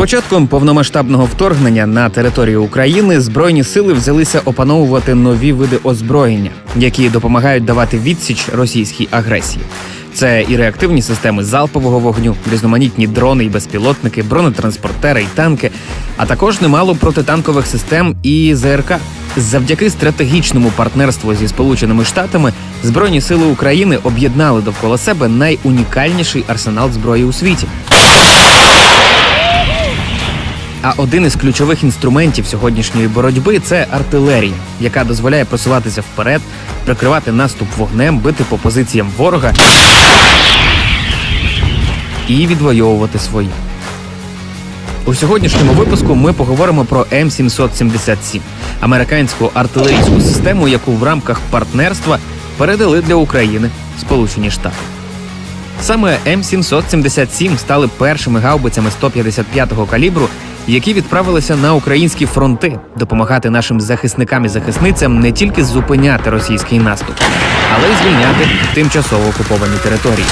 початком повномасштабного вторгнення на територію України збройні сили взялися опановувати нові види озброєння, які допомагають давати відсіч російській агресії. Це і реактивні системи залпового вогню, різноманітні дрони і безпілотники, бронетранспортери і танки, а також немало протитанкових систем і ЗРК. Завдяки стратегічному партнерству зі Сполученими Штатами Збройні сили України об'єднали довкола себе найунікальніший арсенал зброї у світі. А один із ключових інструментів сьогоднішньої боротьби це артилерія, яка дозволяє просуватися вперед, прикривати наступ вогнем, бити по позиціям ворога і відвоювати свої. У сьогоднішньому випуску ми поговоримо про М777 – американську артилерійську систему, яку в рамках партнерства передали для України Сполучені Штати. Саме М777 стали першими гаубицями 155-го калібру, які відправилися на українські фронти допомагати нашим захисникам і захисницям не тільки зупиняти російський наступ, але й звільняти тимчасово окуповані території.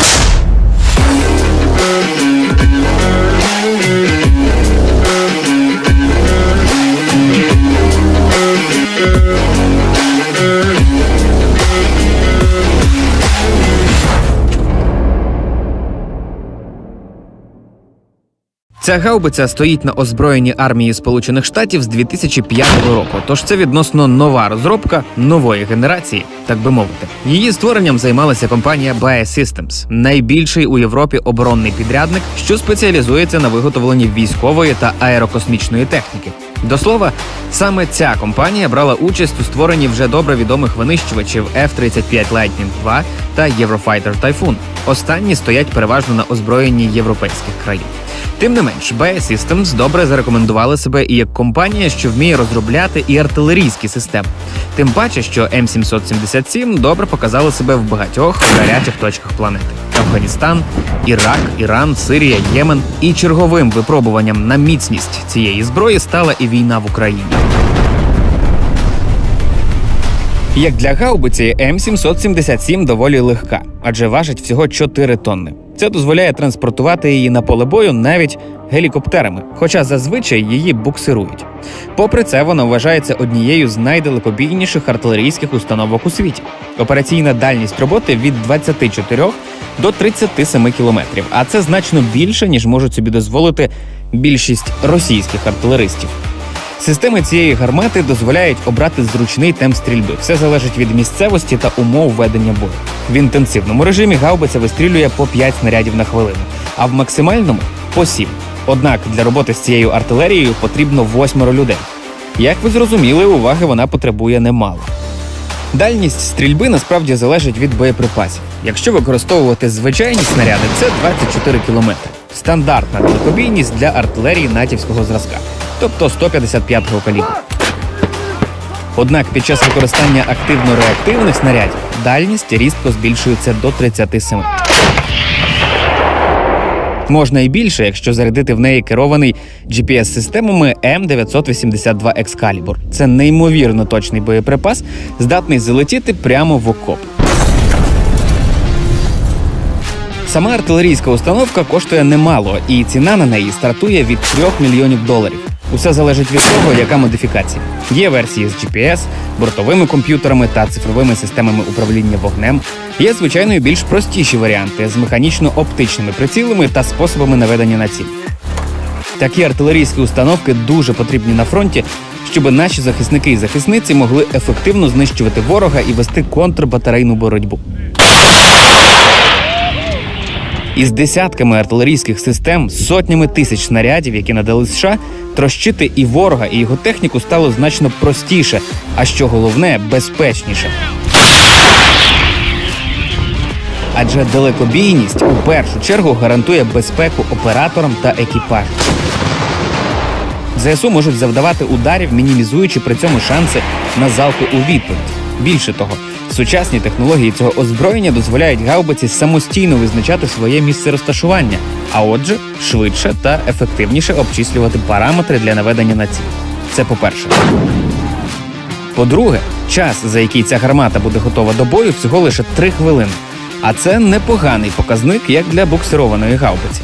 Ця гаубиця стоїть на озброєнні армії Сполучених Штатів з 2005 року. Тож це відносно нова розробка нової генерації, так би мовити. Її створенням займалася компанія Bae Systems, найбільший у Європі оборонний підрядник, що спеціалізується на виготовленні військової та аерокосмічної техніки. До слова, саме ця компанія брала участь у створенні вже добре відомих винищувачів F-35 Lightning II та Eurofighter Typhoon. Останні стоять переважно на озброєнні європейських країн. Тим не менш, BAE Systems добре зарекомендували себе і як компанія, що вміє розробляти і артилерійські системи. Тим паче, що М777 добре показали себе в багатьох гарячих точках планети: Афганістан, Ірак, Іран, Сирія, Ємен. І черговим випробуванням на міцність цієї зброї стала і війна в Україні. Як для гаубиці, М777 доволі легка, адже важить всього 4 тонни. Це дозволяє транспортувати її на поле бою навіть гелікоптерами, хоча зазвичай її буксирують. Попри це, вона вважається однією з найдалекобійніших артилерійських установок у світі. Операційна дальність роботи від 24 до 37 кілометрів, а це значно більше ніж можуть собі дозволити більшість російських артилеристів. Системи цієї гармати дозволяють обрати зручний темп стрільби. Все залежить від місцевості та умов ведення бою. В інтенсивному режимі гаубиця вистрілює по 5 снарядів на хвилину, а в максимальному по 7. Однак для роботи з цією артилерією потрібно восьмеро людей. Як ви зрозуміли, уваги вона потребує немало. Дальність стрільби насправді залежить від боєприпасів. Якщо використовувати звичайні снаряди, це 24 кілометри. Стандартна далекобійність для артилерії натівського зразка, тобто 155-го калібру. Однак під час використання активно-реактивних снарядів дальність різко збільшується до 37. Можна і більше, якщо зарядити в неї керований GPS-системами М982 Excalibur. Це неймовірно точний боєприпас, здатний залетіти прямо в окоп. Сама артилерійська установка коштує немало, і ціна на неї стартує від 3 мільйонів доларів. Усе залежить від того, яка модифікація. Є версії з GPS, бортовими комп'ютерами та цифровими системами управління вогнем. Є звичайно і більш простіші варіанти з механічно-оптичними прицілами та способами наведення на ціль. Такі артилерійські установки дуже потрібні на фронті, щоб наші захисники і захисниці могли ефективно знищувати ворога і вести контрбатарейну боротьбу. Із десятками артилерійських систем, сотнями тисяч снарядів, які надали США, трощити і ворога, і його техніку стало значно простіше, а що головне, безпечніше. Адже далекобійність у першу чергу гарантує безпеку операторам та екіпажу. ЗСУ можуть завдавати ударів, мінімізуючи при цьому шанси на залпи у відповідь. Більше того, сучасні технології цього озброєння дозволяють гаубиці самостійно визначати своє місце розташування, а отже, швидше та ефективніше обчислювати параметри для наведення на ціль. Це по-перше. По-друге, час, за який ця гармата буде готова до бою, всього лише 3 хвилини. А це непоганий показник як для буксированої гаубиці.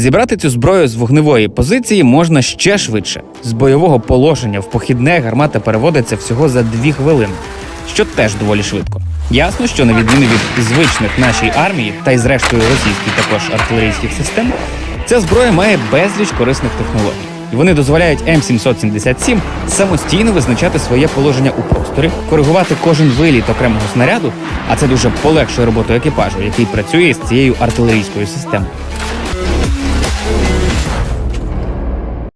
Зібрати цю зброю з вогневої позиції можна ще швидше. З бойового положення в похідне гармата переводиться всього за дві хвилини, що теж доволі швидко. Ясно, що на відміну від звичних нашій армії та й зрештою російських також артилерійських систем, ця зброя має безліч корисних технологій. І Вони дозволяють М777 самостійно визначати своє положення у просторі, коригувати кожен виліт окремого снаряду, а це дуже полегшує роботу екіпажу, який працює з цією артилерійською системою.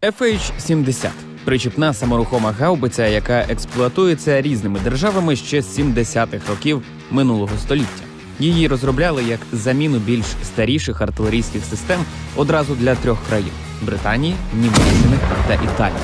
FH-70 – причіпна саморухома гаубиця, яка експлуатується різними державами ще з 70-х років минулого століття. Її розробляли як заміну більш старіших артилерійських систем одразу для трьох країн Британії, Німеччини та Італії.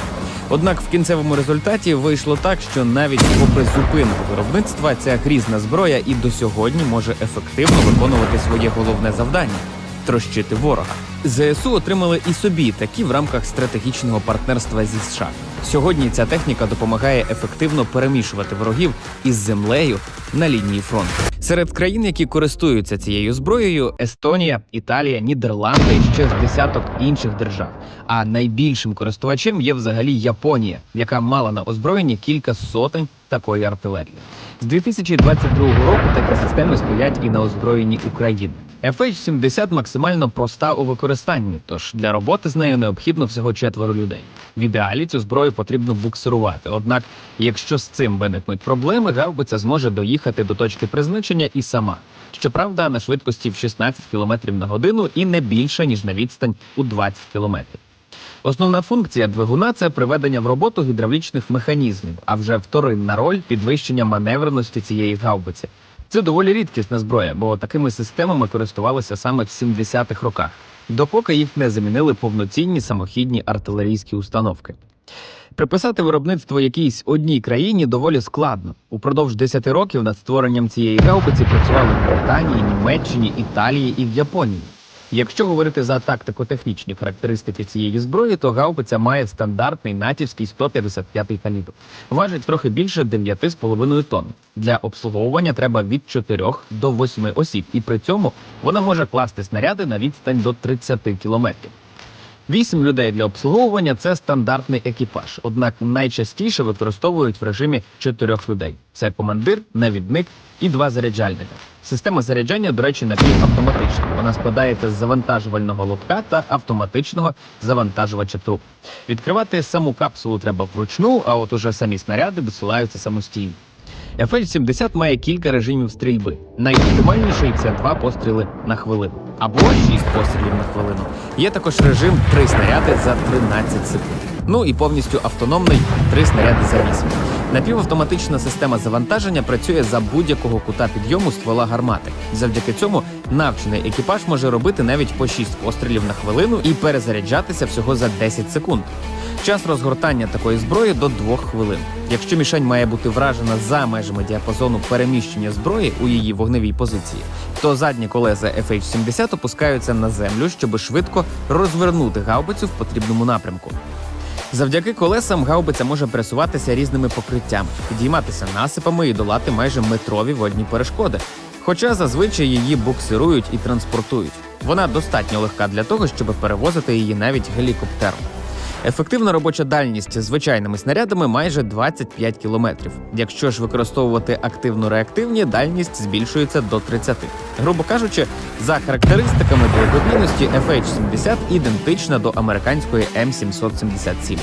Однак в кінцевому результаті вийшло так, що навіть попри зупинку виробництва ця грізна зброя і до сьогодні може ефективно виконувати своє головне завдання трощити ворога. ЗСУ отримали і собі такі в рамках стратегічного партнерства зі США. Сьогодні ця техніка допомагає ефективно перемішувати ворогів із землею на лінії фронту. Серед країн, які користуються цією зброєю, Естонія, Італія, Нідерланди і ще з десяток інших держав. А найбільшим користувачем є взагалі Японія, яка мала на озброєнні кілька сотень такої артилерії. З 2022 року такі системи стоять і на озброєнні України. FH-70 максимально проста у використанні, тож для роботи з нею необхідно всього четверо людей. В ідеалі цю зброю потрібно буксирувати. Однак, якщо з цим виникнуть проблеми, гаубиця зможе доїхати до точки призначення і сама. Щоправда, на швидкості в 16 км на годину і не більше ніж на відстань у 20 км. Основна функція двигуна це приведення в роботу гідравлічних механізмів, а вже вторинна роль підвищення маневреності цієї гаубиці. Це доволі рідкісна зброя, бо такими системами користувалися саме в 70-х роках, допоки їх не замінили повноцінні самохідні артилерійські установки. Приписати виробництво якійсь одній країні доволі складно. Упродовж 10 років над створенням цієї гаубиці працювали в Британії, Німеччині, Італії і в Японії. Якщо говорити за тактико-технічні характеристики цієї зброї, то гаубиця має стандартний натівський 155-й калібр. Важить трохи більше 9,5 тонн. Для обслуговування треба від 4 до 8 осіб, і при цьому вона може класти снаряди на відстань до 30 кілометрів. Вісім людей для обслуговування це стандартний екіпаж. Однак найчастіше використовують в режимі чотирьох людей: це командир, навідник і два заряджальника. Система заряджання, до речі, напівавтоматична. Вона складається з завантажувального лотка та автоматичного завантажувача труб. Відкривати саму капсулу треба вручну, а от уже самі снаряди досилаються самостійно. FL-70 має кілька режимів стрільби. Найоптимальніший це два постріли на хвилину або шість пострілів на хвилину. Є також режим три снаряди за 13 секунд. Ну і повністю автономний три снаряди за 8. Напівавтоматична система завантаження працює за будь-якого кута підйому ствола гармати. Завдяки цьому навчений екіпаж може робити навіть по 6 пострілів на хвилину і перезаряджатися всього за 10 секунд. Час розгортання такої зброї до 2 хвилин. Якщо мішень має бути вражена за межами діапазону переміщення зброї у її вогневій позиції, то задні колеса FH-70 опускаються на землю, щоб швидко розвернути гаубицю в потрібному напрямку. Завдяки колесам гаубиця може пересуватися різними покриттями, підійматися насипами і долати майже метрові водні перешкоди. Хоча зазвичай її буксирують і транспортують. Вона достатньо легка для того, щоб перевозити її навіть гелікоптером. Ефективна робоча дальність звичайними снарядами майже 25 кілометрів. Якщо ж використовувати активно-реактивні, дальність збільшується до 30. Грубо кажучи, за характеристиками далекобійності FH-70 ідентична до американської М777.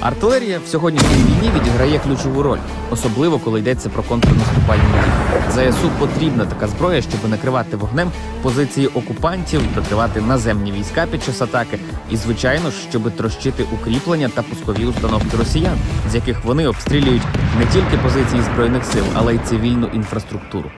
Артилерія в сьогоднішній війні відіграє ключову роль, особливо коли йдеться про контрнаступальні дії. ЗСУ потрібна така зброя, щоб накривати вогнем позиції окупантів, прикривати наземні війська під час атаки, і, звичайно ж, щоб трощити укріплення та пускові установки росіян, з яких вони обстрілюють не тільки позиції збройних сил, але й цивільну інфраструктуру.